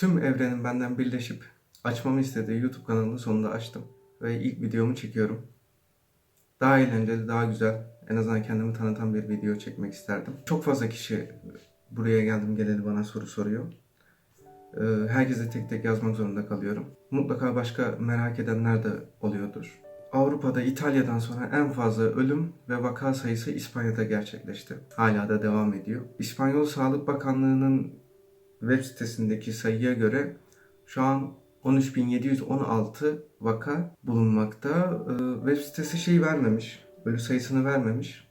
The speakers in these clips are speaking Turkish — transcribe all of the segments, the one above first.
Tüm evrenin benden birleşip açmamı istediği YouTube kanalını sonunda açtım. Ve ilk videomu çekiyorum. Daha eğlenceli, daha güzel, en azından kendimi tanıtan bir video çekmek isterdim. Çok fazla kişi buraya geldim geleli bana soru soruyor. Ee, Herkese tek tek yazmak zorunda kalıyorum. Mutlaka başka merak edenler de oluyordur. Avrupa'da İtalya'dan sonra en fazla ölüm ve vaka sayısı İspanya'da gerçekleşti. Hala da devam ediyor. İspanyol Sağlık Bakanlığı'nın web sitesindeki sayıya göre şu an 13.716 vaka bulunmakta. Ee, web sitesi şey vermemiş, ölü sayısını vermemiş.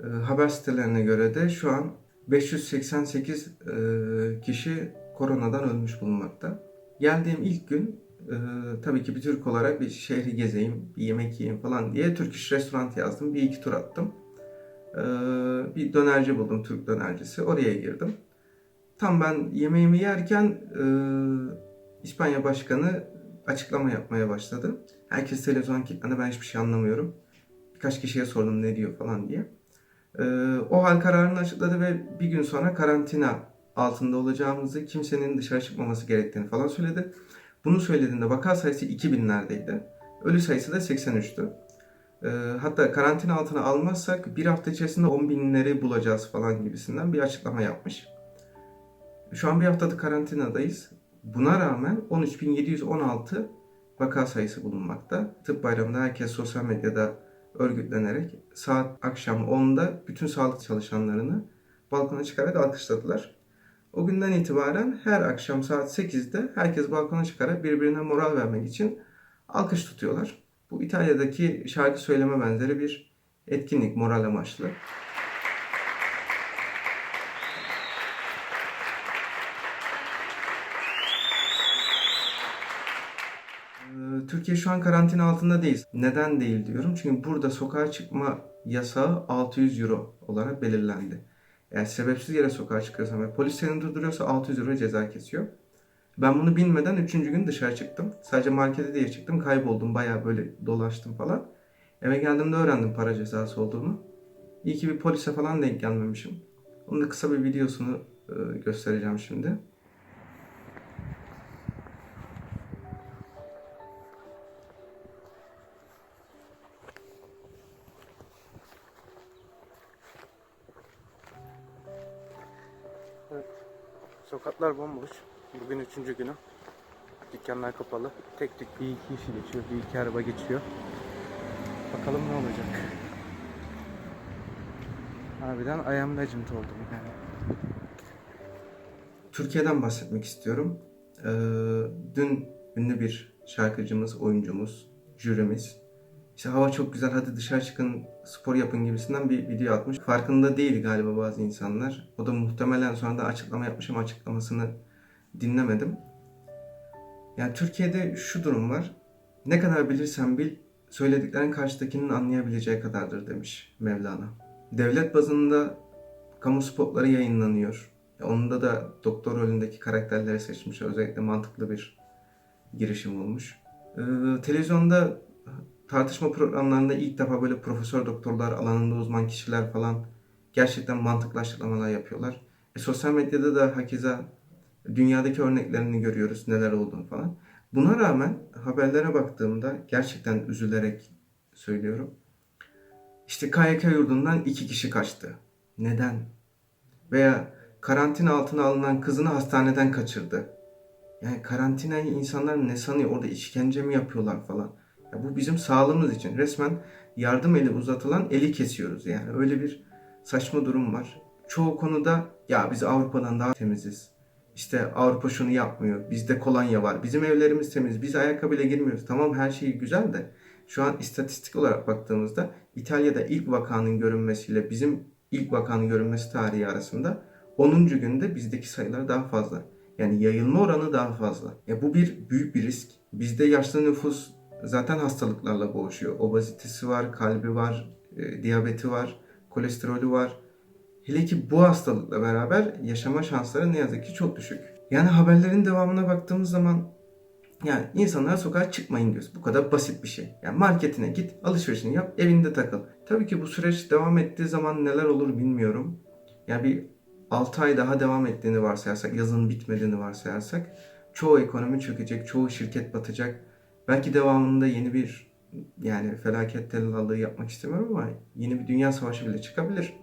Ee, haber sitelerine göre de şu an 588 e, kişi koronadan ölmüş bulunmakta. Geldiğim ilk gün e, tabii ki bir Türk olarak bir şehri gezeyim, bir yemek yiyeyim falan diye Türk İş Restoran yazdım. Bir iki tur attım. Ee, bir dönerci buldum, Türk dönercisi. Oraya girdim. Tam ben yemeğimi yerken e, İspanya Başkanı açıklama yapmaya başladı. Herkes televizyona kilitlendi. Ben hiçbir şey anlamıyorum. Birkaç kişiye sordum ne diyor falan diye. E, o hal kararını açıkladı ve bir gün sonra karantina altında olacağımızı, kimsenin dışarı çıkmaması gerektiğini falan söyledi. Bunu söylediğinde vaka sayısı 2000'lerdeydi. Ölü sayısı da 83'tü. E, hatta karantina altına almazsak bir hafta içerisinde 10 binleri bulacağız falan gibisinden bir açıklama yapmış. Şu an bir haftadır karantinadayız. Buna rağmen 13.716 vaka sayısı bulunmakta. Tıp bayramında herkes sosyal medyada örgütlenerek saat akşam 10'da bütün sağlık çalışanlarını balkona çıkarak alkışladılar. O günden itibaren her akşam saat 8'de herkes balkona çıkarak birbirine moral vermek için alkış tutuyorlar. Bu İtalya'daki şarkı söyleme benzeri bir etkinlik moral amaçlı. Ee, Türkiye şu an karantina altında değil. Neden değil diyorum. Çünkü burada sokağa çıkma yasağı 600 euro olarak belirlendi. Eğer sebepsiz yere sokağa çıkıyorsan ve polis seni durduruyorsa 600 euro ceza kesiyor. Ben bunu bilmeden 3. gün dışarı çıktım. Sadece markete diye çıktım. Kayboldum. Bayağı böyle dolaştım falan. Eve geldiğimde öğrendim para cezası olduğunu. İyi ki bir polise falan denk gelmemişim. Onun da kısa bir videosunu e, göstereceğim şimdi. Sokaklar bomboş. Bugün üçüncü günü. Dükkanlar kapalı. Tek tek bir iki kişi geçiyor. Bir iki araba geçiyor. Bakalım ne olacak. Harbiden ayağımda acıntı oldum yani. Türkiye'den bahsetmek istiyorum. Ee, dün ünlü bir şarkıcımız, oyuncumuz, jürimiz işte hava çok güzel hadi dışarı çıkın spor yapın gibisinden bir video atmış. Farkında değil galiba bazı insanlar. O da muhtemelen sonra da açıklama yapmış ama açıklamasını dinlemedim. Yani Türkiye'de şu durum var. Ne kadar bilirsen bil söylediklerin karşıdakinin anlayabileceği kadardır demiş Mevlana. Devlet bazında kamu spotları yayınlanıyor. Onda da doktor rolündeki karakterleri seçmiş. Özellikle mantıklı bir girişim olmuş. Ee, televizyonda tartışma programlarında ilk defa böyle profesör doktorlar, alanında uzman kişiler falan gerçekten mantıklı açıklamalar yapıyorlar. E, sosyal medyada da hakeza dünyadaki örneklerini görüyoruz neler olduğunu falan. Buna rağmen haberlere baktığımda gerçekten üzülerek söylüyorum. İşte KYK yurdundan iki kişi kaçtı. Neden? Veya karantina altına alınan kızını hastaneden kaçırdı. Yani karantinayı insanlar ne sanıyor? Orada işkence mi yapıyorlar falan. Ya bu bizim sağlığımız için. Resmen yardım eli uzatılan eli kesiyoruz yani. Öyle bir saçma durum var. Çoğu konuda ya biz Avrupa'dan daha temiziz. İşte Avrupa şunu yapmıyor. Bizde kolonya var. Bizim evlerimiz temiz. Biz ayakkabıyla girmiyoruz. Tamam her şey güzel de şu an istatistik olarak baktığımızda İtalya'da ilk vakanın görünmesiyle bizim ilk vakanın görünmesi tarihi arasında 10. günde bizdeki sayılar daha fazla. Yani yayılma oranı daha fazla. Ya bu bir büyük bir risk. Bizde yaşlı nüfus zaten hastalıklarla boğuşuyor. Obezitesi var, kalbi var, e, diyabeti var, kolesterolü var. Hele ki bu hastalıkla beraber yaşama şansları ne yazık ki çok düşük. Yani haberlerin devamına baktığımız zaman yani insanlar sokağa çıkmayın diyoruz. Bu kadar basit bir şey. Yani marketine git, alışverişini yap, evinde takıl. Tabii ki bu süreç devam ettiği zaman neler olur bilmiyorum. Yani bir 6 ay daha devam ettiğini varsayarsak, yazın bitmediğini varsayarsak çoğu ekonomi çökecek, çoğu şirket batacak. Belki devamında yeni bir yani felaket tellallığı yapmak istemiyorum ama yeni bir dünya savaşı bile çıkabilir.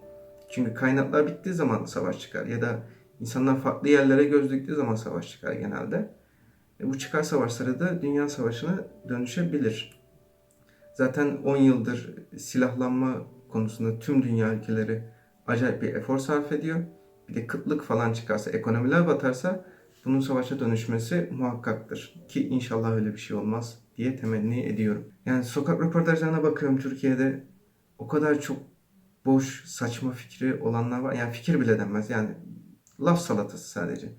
Çünkü kaynaklar bittiği zaman savaş çıkar ya da insanlar farklı yerlere göz diktiği zaman savaş çıkar genelde. E bu çıkar savaşları da dünya savaşına dönüşebilir. Zaten 10 yıldır silahlanma konusunda tüm dünya ülkeleri acayip bir efor sarf ediyor. Bir de kıtlık falan çıkarsa, ekonomiler batarsa bunun savaşa dönüşmesi muhakkaktır. Ki inşallah öyle bir şey olmaz diye temenni ediyorum. Yani sokak röportajlarına bakıyorum Türkiye'de o kadar çok boş, saçma fikri olanlar var. Yani fikir bile denmez. Yani laf salatası sadece.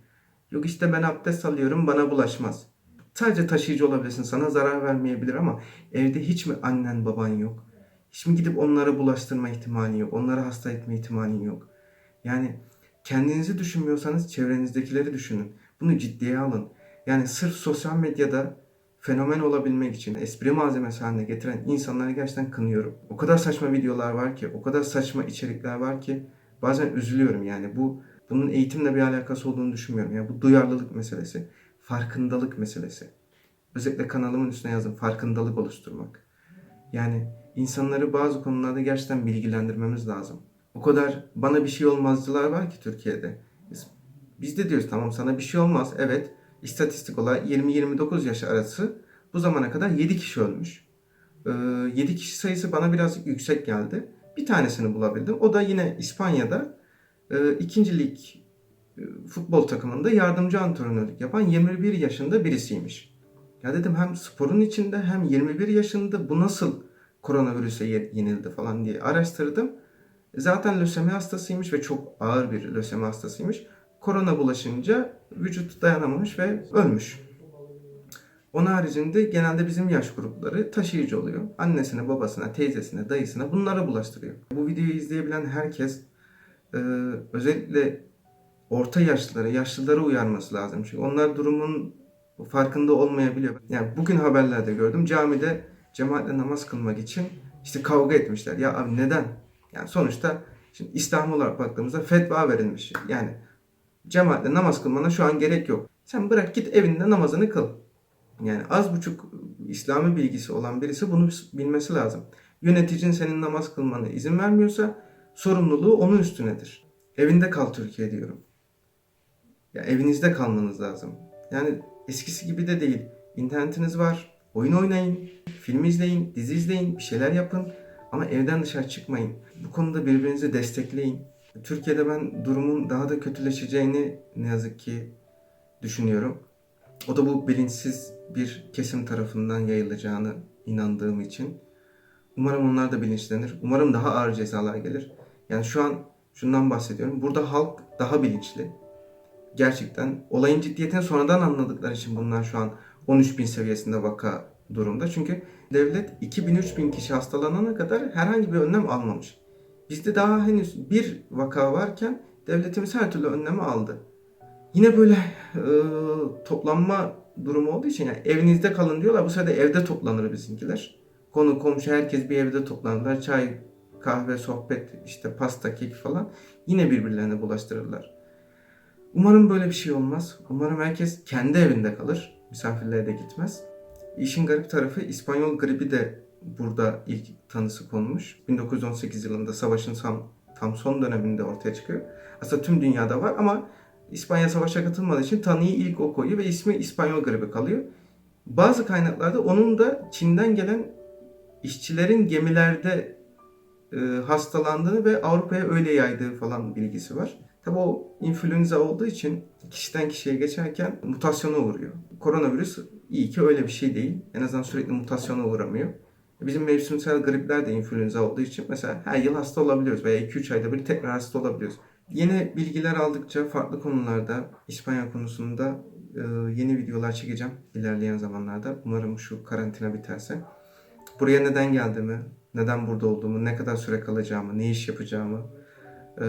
Yok işte ben abdest alıyorum bana bulaşmaz. Sadece taşıyıcı olabilirsin sana zarar vermeyebilir ama evde hiç mi annen baban yok? Hiç mi gidip onlara bulaştırma ihtimali yok? Onları hasta etme ihtimali yok? Yani kendinizi düşünmüyorsanız çevrenizdekileri düşünün. Bunu ciddiye alın. Yani sırf sosyal medyada fenomen olabilmek için espri malzemesi haline getiren insanları gerçekten kınıyorum. O kadar saçma videolar var ki, o kadar saçma içerikler var ki bazen üzülüyorum yani. Bu bunun eğitimle bir alakası olduğunu düşünmüyorum. Yani bu duyarlılık meselesi, farkındalık meselesi. Özellikle kanalımın üstüne yazdım farkındalık oluşturmak. Yani insanları bazı konularda gerçekten bilgilendirmemiz lazım. O kadar bana bir şey olmazcılar var ki Türkiye'de. Biz, biz de diyoruz tamam sana bir şey olmaz. Evet istatistik olarak 20-29 yaş arası bu zamana kadar 7 kişi ölmüş. Ee, 7 kişi sayısı bana birazcık yüksek geldi. Bir tanesini bulabildim. O da yine İspanya'da e, ikinci lig e, futbol takımında yardımcı antrenörlük yapan 21 yaşında birisiymiş. Ya dedim hem sporun içinde hem 21 yaşında bu nasıl koronavirüse ye- yenildi falan diye araştırdım. Zaten lösemi hastasıymış ve çok ağır bir lösemi hastasıymış. Korona bulaşınca vücut dayanamamış ve ölmüş. Onun haricinde genelde bizim yaş grupları taşıyıcı oluyor. Annesine, babasına, teyzesine, dayısına bunlara bulaştırıyor. Bu videoyu izleyebilen herkes e, özellikle orta yaşlılara, yaşlılara uyarması lazım. Çünkü onlar durumun farkında olmayabiliyor. Yani bugün haberlerde gördüm camide cemaatle namaz kılmak için işte kavga etmişler. Ya abi neden? Yani sonuçta şimdi İslam olarak baktığımızda fetva verilmiş. Yani cemaatle namaz kılmana şu an gerek yok. Sen bırak git evinde namazını kıl. Yani az buçuk İslami bilgisi olan birisi bunu bilmesi lazım. Yöneticin senin namaz kılmana izin vermiyorsa sorumluluğu onun üstünedir. Evinde kal Türkiye diyorum. Ya evinizde kalmanız lazım. Yani eskisi gibi de değil. İnternetiniz var. Oyun oynayın, film izleyin, dizi izleyin, bir şeyler yapın. Ama evden dışarı çıkmayın. Bu konuda birbirinizi destekleyin. Türkiye'de ben durumun daha da kötüleşeceğini ne yazık ki düşünüyorum. O da bu bilinçsiz bir kesim tarafından yayılacağını inandığım için. Umarım onlar da bilinçlenir. Umarım daha ağır cezalar gelir. Yani şu an şundan bahsediyorum. Burada halk daha bilinçli. Gerçekten olayın ciddiyetini sonradan anladıkları için bunlar şu an 13 bin seviyesinde vaka durumda. Çünkü devlet 2000-3000 kişi hastalanana kadar herhangi bir önlem almamış. Bizde daha henüz bir vaka varken devletimiz her türlü önlemi aldı. Yine böyle e, toplanma durumu olduğu için yani evinizde kalın diyorlar. Bu sefer de evde toplanır bizimkiler. Konu komşu herkes bir evde toplanırlar. Çay, kahve, sohbet, işte pasta, kek falan. Yine birbirlerine bulaştırırlar. Umarım böyle bir şey olmaz. Umarım herkes kendi evinde kalır. Misafirlere de gitmez. İşin garip tarafı İspanyol gribi de burada ilk tanısı konmuş. 1918 yılında savaşın tam, tam son döneminde ortaya çıkıyor. Aslında tüm dünyada var ama İspanya savaşa katılmadığı için tanıyı ilk o koyuyor ve ismi İspanyol gribi kalıyor. Bazı kaynaklarda onun da Çin'den gelen işçilerin gemilerde e, hastalandığını ve Avrupa'ya öyle yaydığı falan bilgisi var. Tabi o influenza olduğu için kişiden kişiye geçerken mutasyona uğruyor. Koronavirüs iyi ki öyle bir şey değil. En azından sürekli mutasyona uğramıyor. Bizim mevsimsel gripler de influenza olduğu için mesela her yıl hasta olabiliyoruz veya 2-3 ayda bir tekrar hasta olabiliyoruz. Yeni bilgiler aldıkça farklı konularda İspanya konusunda e, yeni videolar çekeceğim ilerleyen zamanlarda. Umarım şu karantina biterse. Buraya neden geldiğimi, neden burada olduğumu, ne kadar süre kalacağımı, ne iş yapacağımı, e,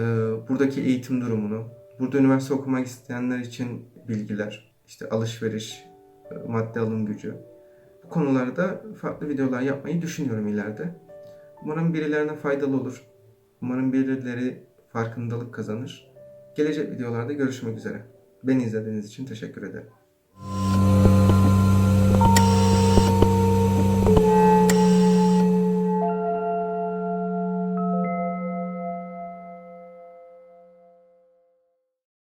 buradaki eğitim durumunu, burada üniversite okumak isteyenler için bilgiler, işte alışveriş, e, madde alım gücü. Konularda farklı videolar yapmayı düşünüyorum ileride. Umarım birilerine faydalı olur. Umarım birileri farkındalık kazanır. Gelecek videolarda görüşmek üzere. Beni izlediğiniz için teşekkür ederim.